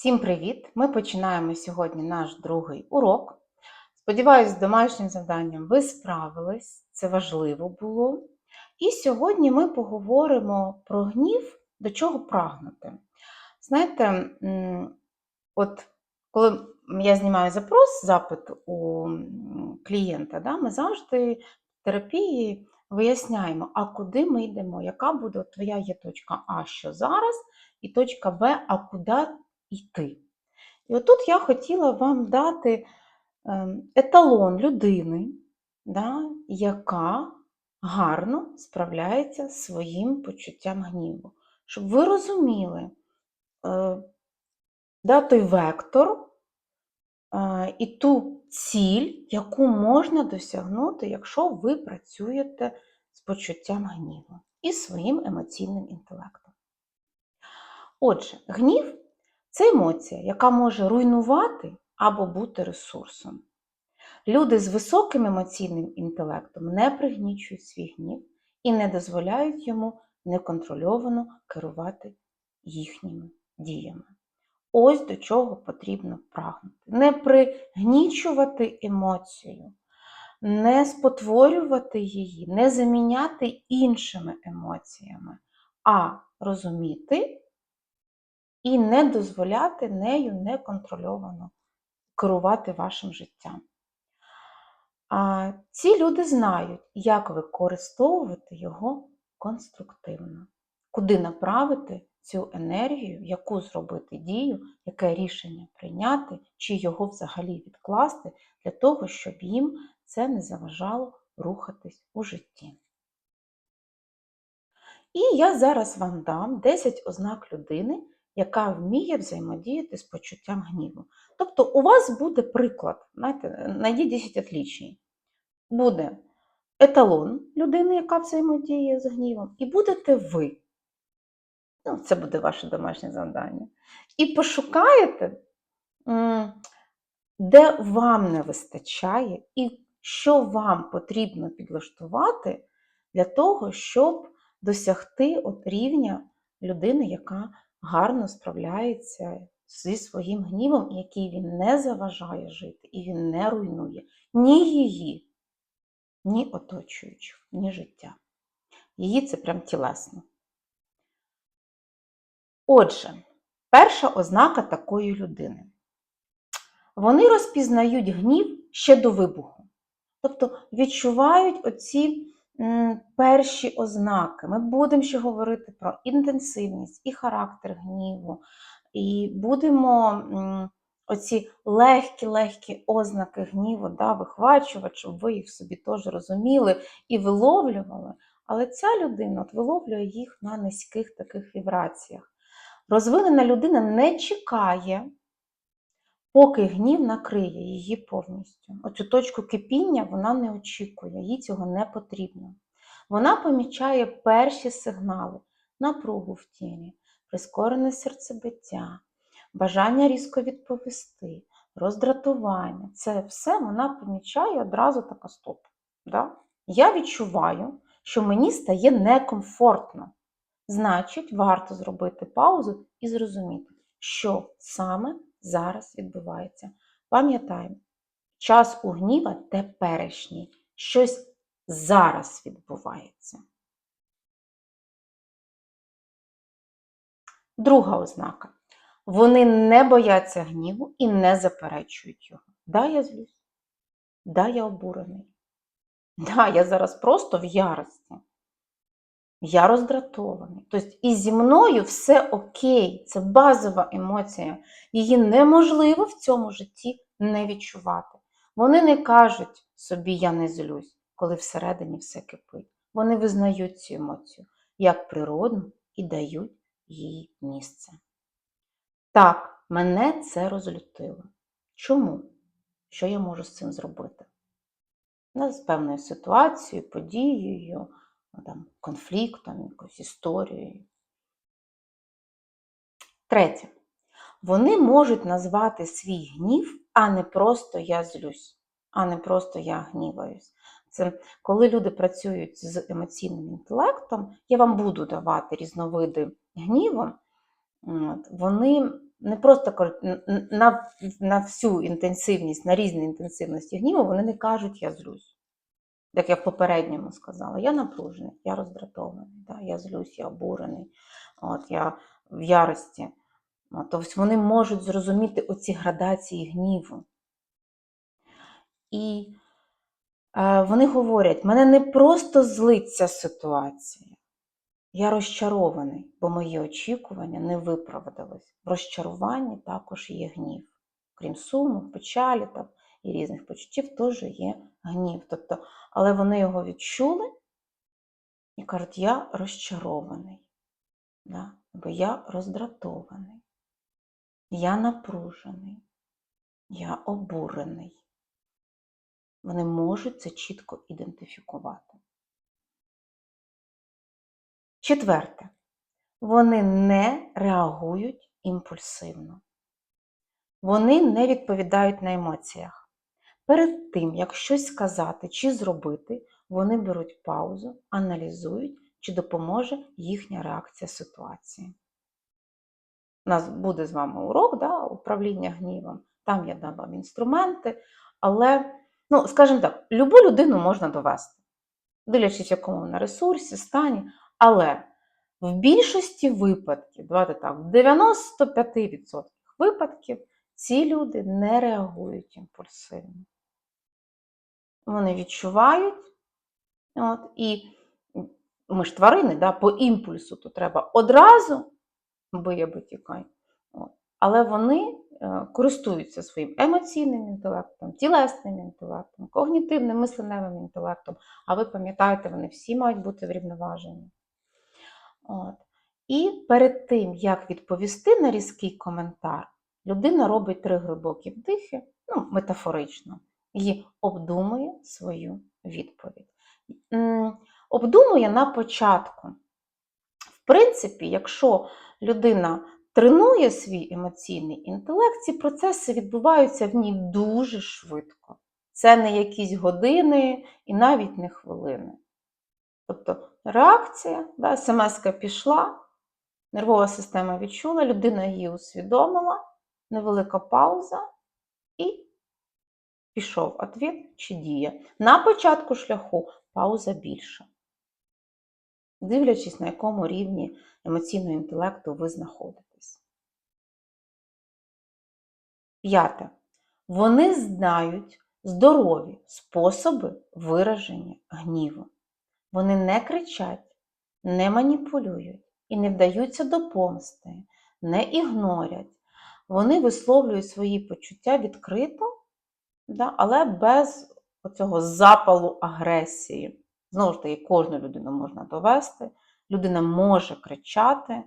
Всім привіт! Ми починаємо сьогодні наш другий урок. Сподіваюсь, з домашнім завданням ви справились, це важливо було. І сьогодні ми поговоримо про гнів, до чого прагнути. Знаєте, от коли я знімаю запрос, запит у клієнта, да, ми завжди в терапії виясняємо, а куди ми йдемо, яка буде твоя є точка А, що зараз, і точка Б, а куди йти. І отут я хотіла вам дати еталон людини, да, яка гарно справляється з своїм почуттям гніву. Щоб ви розуміли е, да, той вектор і ту ціль, яку можна досягнути, якщо ви працюєте з почуттям гніву і своїм емоційним інтелектом. Отже, гнів це емоція, яка може руйнувати або бути ресурсом. Люди з високим емоційним інтелектом не пригнічують свій гнів і не дозволяють йому неконтрольовано керувати їхніми діями. Ось до чого потрібно прагнути. Не пригнічувати емоцію, не спотворювати її, не заміняти іншими емоціями, а розуміти і не дозволяти нею неконтрольовано керувати вашим життям. А ці люди знають, як використовувати його конструктивно, куди направити цю енергію, яку зробити дію, яке рішення прийняти, чи його взагалі відкласти, для того, щоб їм це не заважало рухатись у житті. І я зараз вам дам 10 ознак людини, яка вміє взаємодіяти з почуттям гніву. Тобто у вас буде приклад, знаєте, знайдіть 10 отлічень. Буде еталон людини, яка взаємодіє з гнівом, і будете ви. Ну, Це буде ваше домашнє завдання. І пошукаєте, де вам не вистачає, і що вам потрібно підлаштувати для того, щоб досягти от рівня людини, яка гарно справляється зі своїм гнівом, який він не заважає жити, і він не руйнує ні її, ні оточуючих, ні життя. Її це прям тілесно. Отже, перша ознака такої людини. Вони розпізнають гнів ще до вибуху. Тобто відчувають оці перші ознаки. Ми будемо ще говорити про інтенсивність і характер гніву, і будемо оці легкі-легкі ознаки гніву да, вихвачувати, щоб ви їх собі теж розуміли і виловлювали. Але ця людина от виловлює їх на низьких таких вібраціях. Розвинена людина не чекає, поки гнів накриє її повністю. Оцю точку кипіння вона не очікує, їй цього не потрібно. Вона помічає перші сигнали, напругу в тілі, прискорене серцебиття, бажання різко відповісти, роздратування. Це все вона помічає одразу така стоп. Да? Я відчуваю, що мені стає некомфортно. Значить, варто зробити паузу і зрозуміти, що саме зараз відбувається. Пам'ятаємо, час у гніва теперішній. Щось зараз відбувається. Друга ознака. Вони не бояться гніву і не заперечують його. Да, я злюсь. Да, я обурений. Да, я зараз просто в ярості. Я роздратований. Тобто і зі мною все окей, це базова емоція. Її неможливо в цьому житті не відчувати. Вони не кажуть собі, я не злюсь, коли всередині все кипить. Вони визнають цю емоцію як природну і дають їй місце. Так, мене це розлютило. Чому? Що я можу з цим зробити? Ну, з певною ситуацією, подією. Ну, там, конфліктом, якоюсь історією. Третє. Вони можуть назвати свій гнів, а не просто я злюсь, а не просто я гніваюсь. Це коли люди працюють з емоційним інтелектом, я вам буду давати різновиди гніву, вони не просто на, на всю інтенсивність, на різні інтенсивності гніву, вони не кажуть я злюсь. Як я в попередньому сказала, я напружений, я роздратований, да, я злюсь, я обурений, от, я в ярості. Тобто вони можуть зрозуміти оці градації гніву. І е, вони говорять, мене не просто злить ця ситуація, я розчарований, бо мої очікування не виправдались. В розчаруванні також є гнів. Крім суму, печалі там, і різних почуттів, теж є гнів. Тобто, але вони його відчули і кажуть, я розчарований, да? або я роздратований, я напружений, я обурений. Вони можуть це чітко ідентифікувати. Четверте, вони не реагують імпульсивно. Вони не відповідають на емоціях. Перед тим, як щось сказати чи зробити, вони беруть паузу, аналізують, чи допоможе їхня реакція ситуації. У нас буде з вами урок да, управління гнівом, там я дам вам інструменти, але, ну, скажімо так, любу людину можна довести, дивлячись, якому вона ресурсі, стані, але в більшості випадків, давайте так, в 95% випадків ці люди не реагують імпульсивно. Вони відчувають, от, і ми ж тварини, да, по імпульсу то треба одразу бий або тікай. Але вони е, користуються своїм емоційним інтелектом, тілесним інтелектом, когнітивним, мисленевим інтелектом. А ви пам'ятаєте, вони всі мають бути врівноважені. От. І перед тим, як відповісти на різкий коментар, людина робить три глибокі вдихи, ну, метафорично, і обдумує свою відповідь. Обдумує на початку. В принципі, якщо людина тренує свій емоційний інтелект, ці процеси відбуваються в ній дуже швидко. Це не якісь години і навіть не хвилини. Тобто реакція, да, смс-ка пішла, нервова система відчула, людина її усвідомила, невелика пауза і пішов ответ чи дія. На початку шляху пауза більша. Дивлячись, на якому рівні емоційного інтелекту ви знаходитесь. П'яте. Вони знають здорові способи вираження гніву. Вони не кричать, не маніпулюють і не вдаються до помсти, не ігнорять. Вони висловлюють свої почуття відкрито, да, але без оцього запалу агресії. Знову ж таки, кожну людину можна довести, людина може кричати,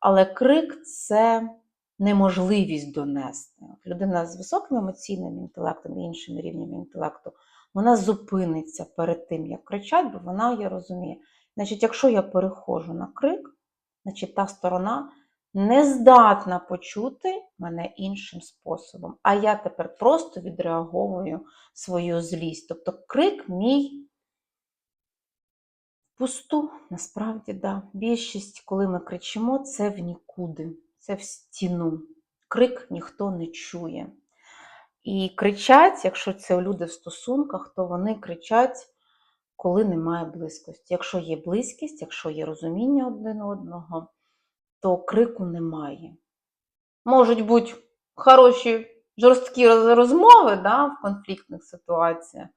але крик це неможливість донести. Людина з високим емоційним інтелектом і іншими рівнями інтелекту, вона зупиниться перед тим, як кричать, бо вона її розуміє. Значить, якщо я переходжу на крик, значить та сторона не здатна почути мене іншим способом. А я тепер просто відреаговую свою злість. Тобто крик мій пусту, насправді, да. Більшість, коли ми кричимо, це в нікуди, це в стіну. Крик ніхто не чує. І кричать, якщо це люди в стосунках, то вони кричать, коли немає близькості. Якщо є близькість, якщо є розуміння один одного, то крику немає. Можуть бути хороші жорсткі розмови да, в конфліктних ситуаціях,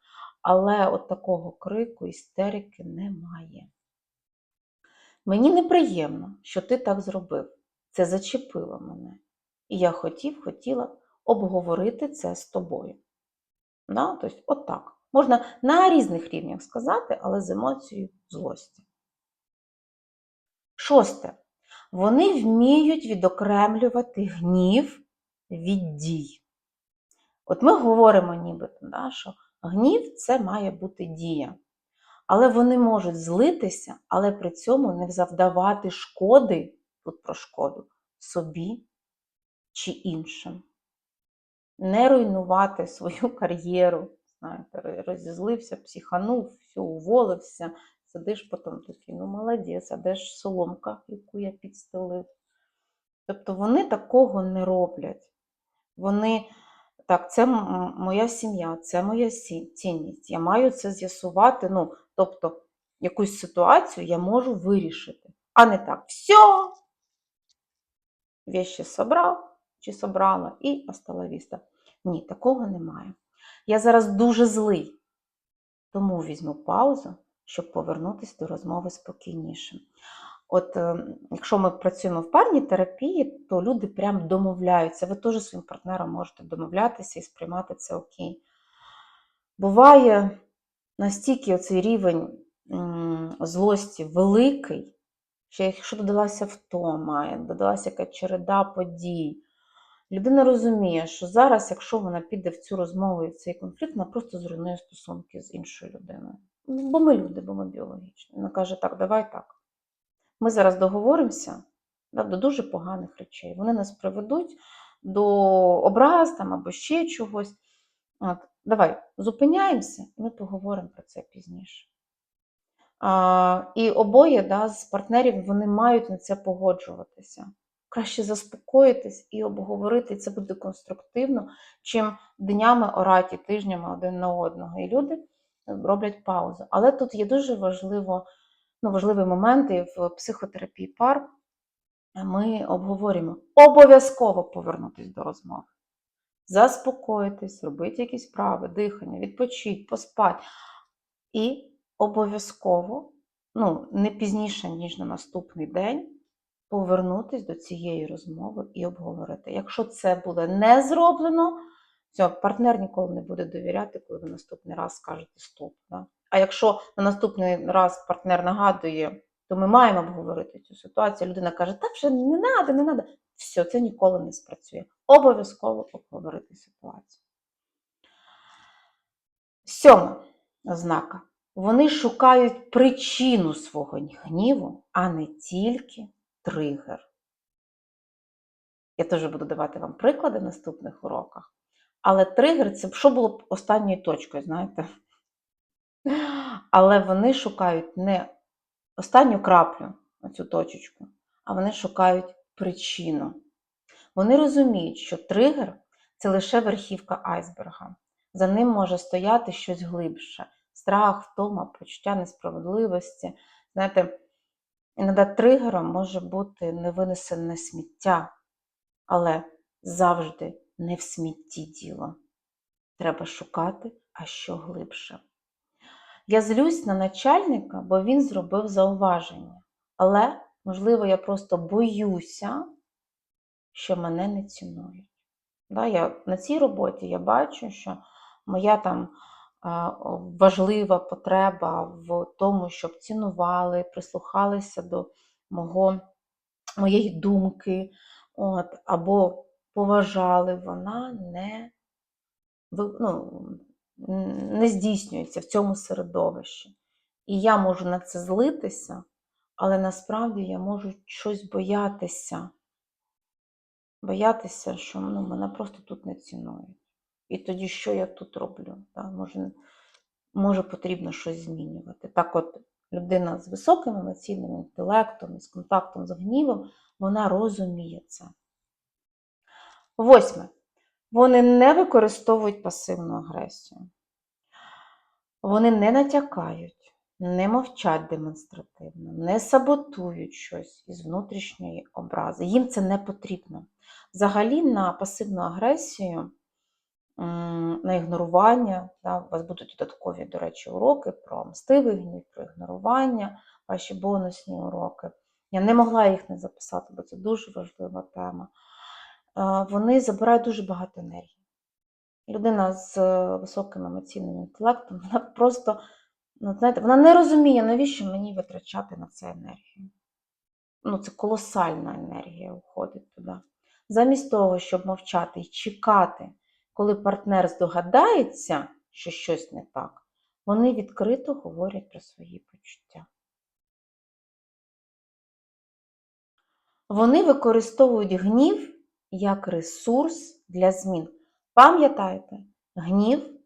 але от такого крику, істерики немає. Мені неприємно, що ти так зробив. Це зачепило мене. І я хотів, хотіла обговорити це з тобою. Да? Тобто, отак. Можна на різних рівнях сказати, але з емоцією злості. Шосте. Вони вміють відокремлювати гнів від дій. От ми говоримо нібито, да, що гнів це має бути дія. Але вони можуть злитися, але при цьому не завдавати шкоди, тут про шкоду, собі чи іншим. Не руйнувати свою кар'єру. Знаєте, розізлився, психанув, все, уволився. Сидиш потім такий, ну молодець, а де ж соломка, яку я підстелив? Тобто вони такого не роблять. Вони так, це моя сім'я, це моя цінність. Я маю це з'ясувати. Ну, тобто, якусь ситуацію я можу вирішити. А не так, все, вещи собрав чи собрала і остала віста. Ні, такого немає. Я зараз дуже злий, тому візьму паузу, щоб повернутися до розмови спокійніше. От е, якщо ми працюємо в парній терапії, то люди прям домовляються. Ви теж своїм партнером можете домовлятися і сприймати це окей. Буває настільки оцей рівень злості великий, що якщо додалася втома, додалася якась череда подій, людина розуміє, що зараз, якщо вона піде в цю розмову і в цей конфлікт, вона просто зруйнує стосунки з іншою людиною. Бо ми люди, бо ми біологічні. Вона каже, так, давай так. Ми зараз договоримося да, до дуже поганих речей. Вони нас приведуть до образ там, або ще чогось. От, давай зупиняємося, і ми поговоримо про це пізніше. А, і обоє да, з партнерів вони мають на це погоджуватися. Краще заспокоїтись і обговорити, і це буде конструктивно, чим днями орати, тижнями один на одного. І люди роблять паузу. Але тут є дуже важливо, ну, важливий момент, і в психотерапії пар ми обговорюємо обов'язково повернутися до розмови. Заспокоїтись, робити якісь справи, дихання, відпочити, поспати. І обов'язково, ну, не пізніше, ніж на наступний день, повернутися до цієї розмови і обговорити. Якщо це буде не зроблено, все, партнер ніколи не буде довіряти, коли ви наступний раз скажете стоп. Да? А якщо на наступний раз партнер нагадує, то ми маємо обговорити цю ситуацію. Людина каже, та вже не треба, не треба. Все, це ніколи не спрацює. Обов'язково обговорити ситуацію. Сьома ознака. Вони шукають причину свого гніву, а не тільки тригер. Я теж буду давати вам приклади в наступних уроках. Але тригер це що було б останньою точкою, знаєте? Але вони шукають не останню краплю, оцю точечку, а вони шукають причину. Вони розуміють, що тригер це лише верхівка айсберга. За ним може стояти щось глибше: страх, втома, почуття несправедливості. Знаєте, іноді тригером може бути невинесене сміття, але завжди не в смітті діло. Треба шукати, а що глибше. Я злюсь на начальника, бо він зробив зауваження. Але, можливо, я просто боюся, що мене не цінують. Да, я, на цій роботі я бачу, що моя там а, важлива потреба в тому, щоб цінували, прислухалися до мого, моєї думки, от, або поважали, вона не, ну, не здійснюється в цьому середовищі. І я можу на це злитися, але насправді я можу щось боятися. Боятися, що ну, мене просто тут не цінують. І тоді що я тут роблю? Да? Може, може потрібно щось змінювати. Так от людина з високим емоційним інтелектом з контактом з гнівом, вона розуміє це. Восьме. Вони не використовують пасивну агресію. Вони не натякають, не мовчать демонстративно, не саботують щось із внутрішньої образи. Їм це не потрібно. Взагалі на пасивну агресію, на ігнорування, да, у вас будуть додаткові, до речі, уроки про мстивий гнів, про ігнорування, ваші бонусні уроки. Я не могла їх не записати, бо це дуже важлива тема. Вони забирають дуже багато енергії. Людина з е, високим емоційним інтелектом, вона просто, ну, знаєте, вона не розуміє, навіщо мені витрачати на це енергію. Ну, це колосальна енергія уходить туди. Замість того, щоб мовчати і чекати, коли партнер здогадається, що щось не так, вони відкрито говорять про свої почуття. Вони використовують гнів як ресурс для змін. Пам'ятайте, гнів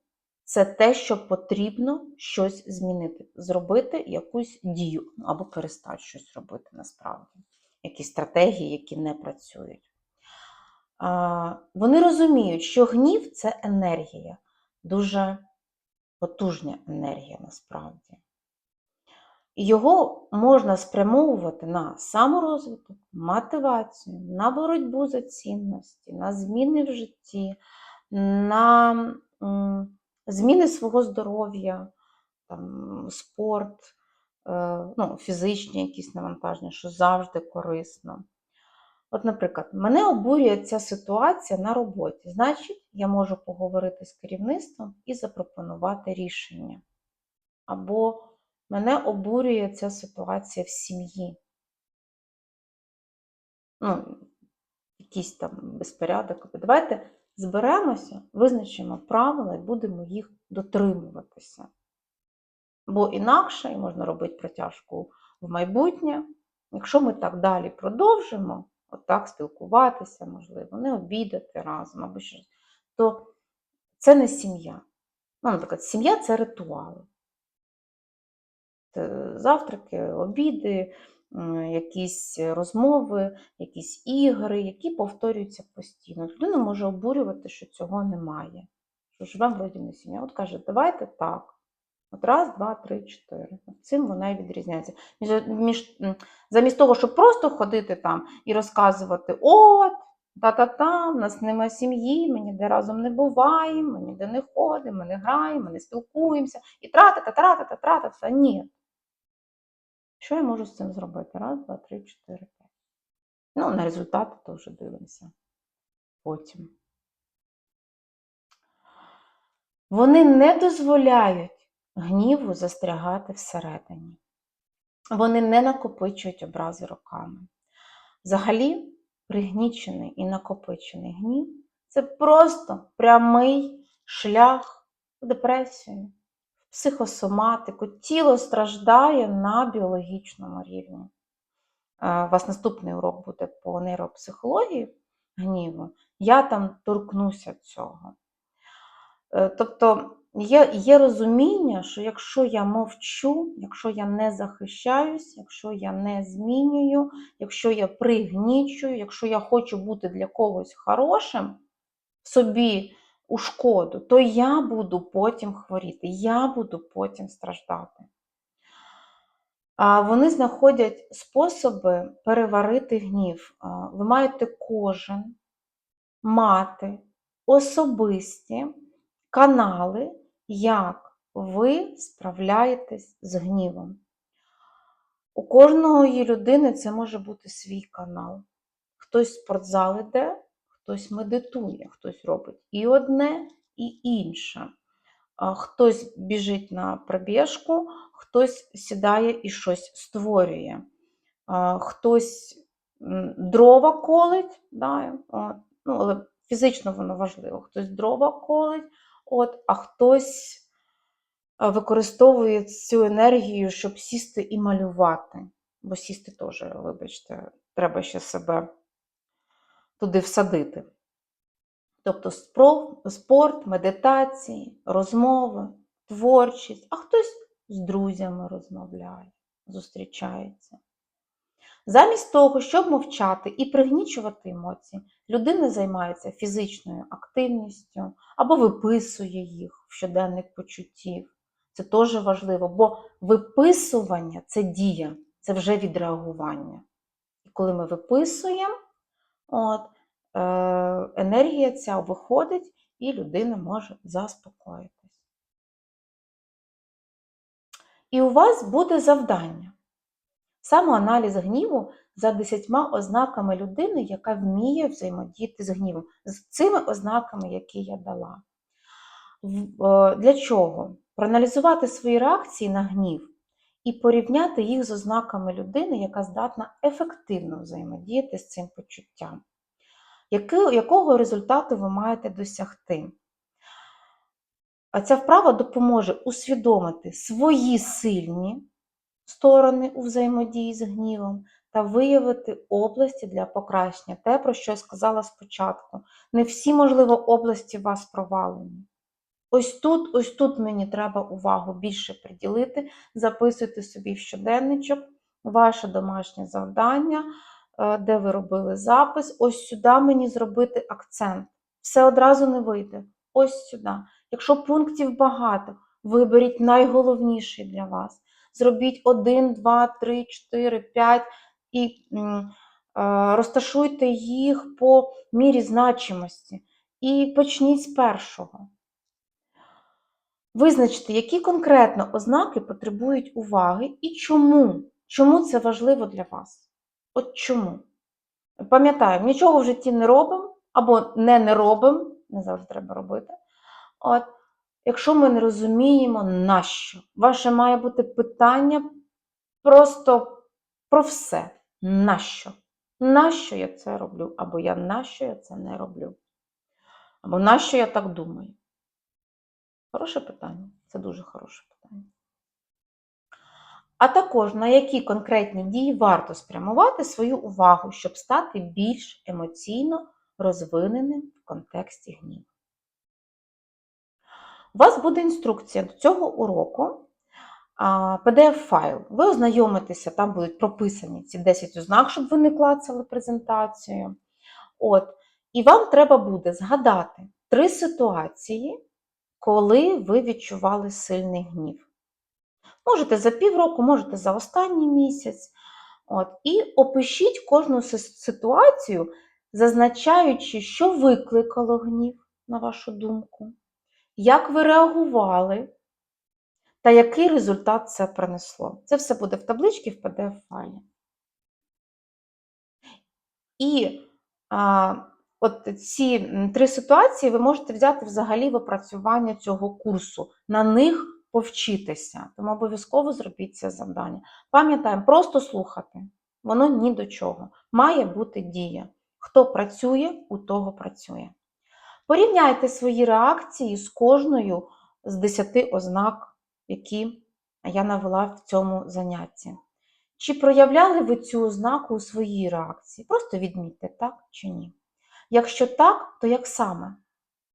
це те, що потрібно щось змінити, зробити якусь дію або перестати щось робити насправді. якісь стратегії, які не працюють. Вони розуміють, що гнів це енергія, дуже потужна енергія насправді. Його можна спрямовувати на саморозвиток, мотивацію, на боротьбу за цінності, на зміни в житті, на зміни свого здоров'я, спорт, е, ну, фізичні якісь навантаження, що завжди корисно. От, наприклад, мене обурює ця ситуація на роботі. Значить, я можу поговорити з керівництвом і запропонувати рішення. Або мене обурює ця ситуація в сім'ї. Ну, якийсь там безпорядок. Давайте зберемося, визначимо правила і будемо їх дотримуватися. Бо інакше і можна робити протяжку в майбутнє. Якщо ми так далі продовжимо, отак спілкуватися, можливо, не обідати разом або щось, то це не сім'я. Ну, наприклад, сім'я це ритуали. Це завтраки, обіди, якісь розмови, якісь ігри, які повторюються постійно. Людина може обурювати, що цього немає. Що живемо в родинній сім'я. От каже, давайте так. От раз, два, три, чотири. Цим вона і відрізняється. Між, замість того, щоб просто ходити там і розказувати, от, та-та-та, в нас немає сім'ї, ми ніде разом не буваємо, ми ніде не ходимо, ми не граємо, ми не спілкуємося. І трата-та, трата-та, трата-та. Ні. Що я можу з цим зробити? Раз, два, три, чотири, п'ять. Ну, на результати то вже дивимося потім. Вони не дозволяють гніву застрягати всередині. Вони не накопичують образи роками. Взагалі, пригнічений і накопичений гнів це просто прямий шлях в депресію, психосоматику. Тіло страждає на біологічному рівні. У вас наступний урок буде по нейропсихології гніву. Я там торкнуся цього. Е, тобто є є розуміння, що якщо я мовчу, якщо я не захищаюсь, якщо я не змінюю, якщо я пригнічую, якщо я хочу бути для когось хорошим собі у шкоду, то я буду потім хворіти, я буду потім страждати. Вони знаходять способи переварити гнів. Ви маєте кожен мати особисті канали, як ви справляєтесь з гнівом. У кожної людини це може бути свій канал. Хтось в спортзал іде, хтось медитує, хтось робить і одне, і інше. Хтось біжить на пробіжку, хтось сідає і щось створює, хтось дрова колить, да, ну, але фізично воно важливо, хтось дрова колить, От, а хтось використовує цю енергію, щоб сісти і малювати. Бо сісти теж, вибачте, треба ще себе туди всадити. Тобто спорт, медитації, розмови, творчість, а хтось з друзями розмовляє, зустрічається. Замість того, щоб мовчати і пригнічувати емоції, людина займається фізичною активністю або виписує їх в щоденник почуттів. Це теж важливо, бо виписування це дія, це вже відреагування. І коли ми виписуємо, от, е, енергія ця виходить, і людина може заспокоїтись. І у вас буде завдання. Самоаналіз гніву за десятьма ознаками людини, яка вміє взаємодіяти з гнівом, з цими ознаками, які я дала. Е, для чого? Проаналізувати свої реакції на гнів і порівняти їх з ознаками людини, яка здатна ефективно взаємодіяти з цим почуттям. Якого результату ви маєте досягти? А ця вправа допоможе усвідомити свої сильні сторони у взаємодії з гнівом та виявити області для покращення. Те, про що я сказала спочатку. Не всі, можливо, області у вас провалені. Ось тут, ось тут мені треба увагу більше приділити, записуйте собі в щоденничок, ваше домашнє завдання. е, де ви робили запис, ось сюди мені зробити акцент. Все одразу не вийде. Ось сюди. Якщо пунктів багато, виберіть найголовніший для вас. Зробіть 1, 2, 3, 4, 5 і е, розташуйте їх по мірі значимості. І почніть з першого. Визначте, які конкретно ознаки потребують уваги і чому. Чому це важливо для вас? От чому? Пам'ятаю, нічого в житті не робимо або не не робимо, не завжди треба робити. От, якщо ми не розуміємо, нащо, ваше має бути питання просто про все. Нащо? Нащо я це роблю? Або я нащо я це не роблю? Або нащо я так думаю? Хороше питання. Це дуже хороше питання. А також на які конкретні дії варто спрямувати свою увагу, щоб стати більш емоційно розвиненим в контексті гніву. У вас буде інструкція до цього уроку, PDF-файл. Ви ознайомитеся, там будуть прописані ці 10 ознак, щоб ви не клацали презентацію. От. І вам треба буде згадати три ситуації, коли ви відчували сильний гнів. Можете за півроку, можете за останній місяць. От. І опишіть кожну ситуацію, зазначаючи, що викликало гнів, на вашу думку, як ви реагували, та який результат це принесло. Це все буде в табличці в PDF-файлі. І а, от ці три ситуації ви можете взяти взагалі в опрацювання цього курсу. На них повчитися, тому обов'язково зробіть це завдання. Пам'ятаємо, просто слухати, воно ні до чого. Має бути дія. Хто працює, у того працює. Порівняйте свої реакції з кожною з 10 ознак, які я навела в цьому занятті. Чи проявляли ви цю ознаку у своїй реакції? Просто відмітьте, так чи ні. Якщо так, то як саме?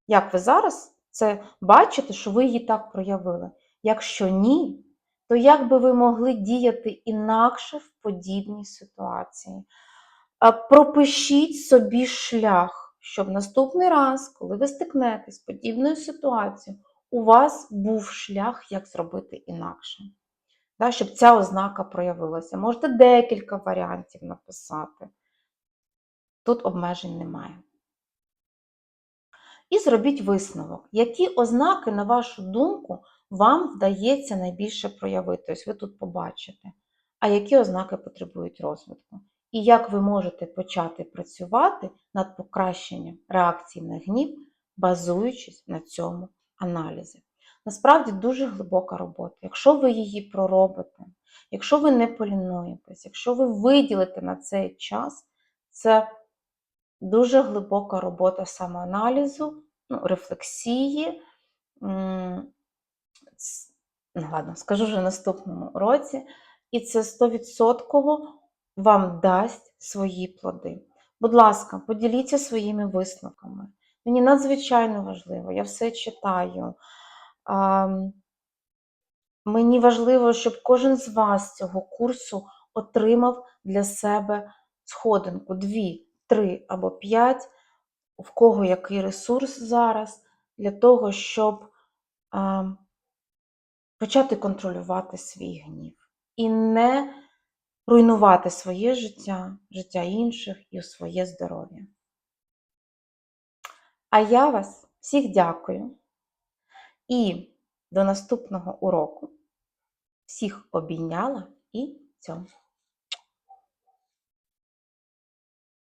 Як ви зараз це бачите, що ви її так проявили? Якщо ні, то як би ви могли діяти інакше в подібній ситуації? Пропишіть собі шлях, щоб наступний раз, коли ви стикнетесь з подібною ситуацією, у вас був шлях, як зробити інакше. Да, щоб ця ознака проявилася. Можете декілька варіантів написати. Тут обмежень немає. І зробіть висновок, які ознаки, на вашу думку, вам вдається найбільше проявити. Ось ви тут побачите, а які ознаки потребують розвитку. І як ви можете почати працювати над покращенням реакції на гнів, базуючись на цьому аналізі. Насправді дуже глибока робота. Якщо ви її проробите, якщо ви не полінуєтесь, якщо ви виділите на цей час, це дуже глибока робота самоаналізу, ну, рефлексії. Ну, ладно, скажу вже наступному році, і це 100% вам дасть свої плоди. Будь ласка, поділіться своїми висновками. Мені надзвичайно важливо, я все читаю. Мені важливо, щоб кожен з вас цього курсу отримав для себе сходинку, дві, три або п'ять, в кого який ресурс зараз, для того, щоб почати контролювати свій гнів і не руйнувати своє життя, життя інших і своє здоров'я. А я вас всіх дякую і до наступного уроку. Всіх обійняла і цьому.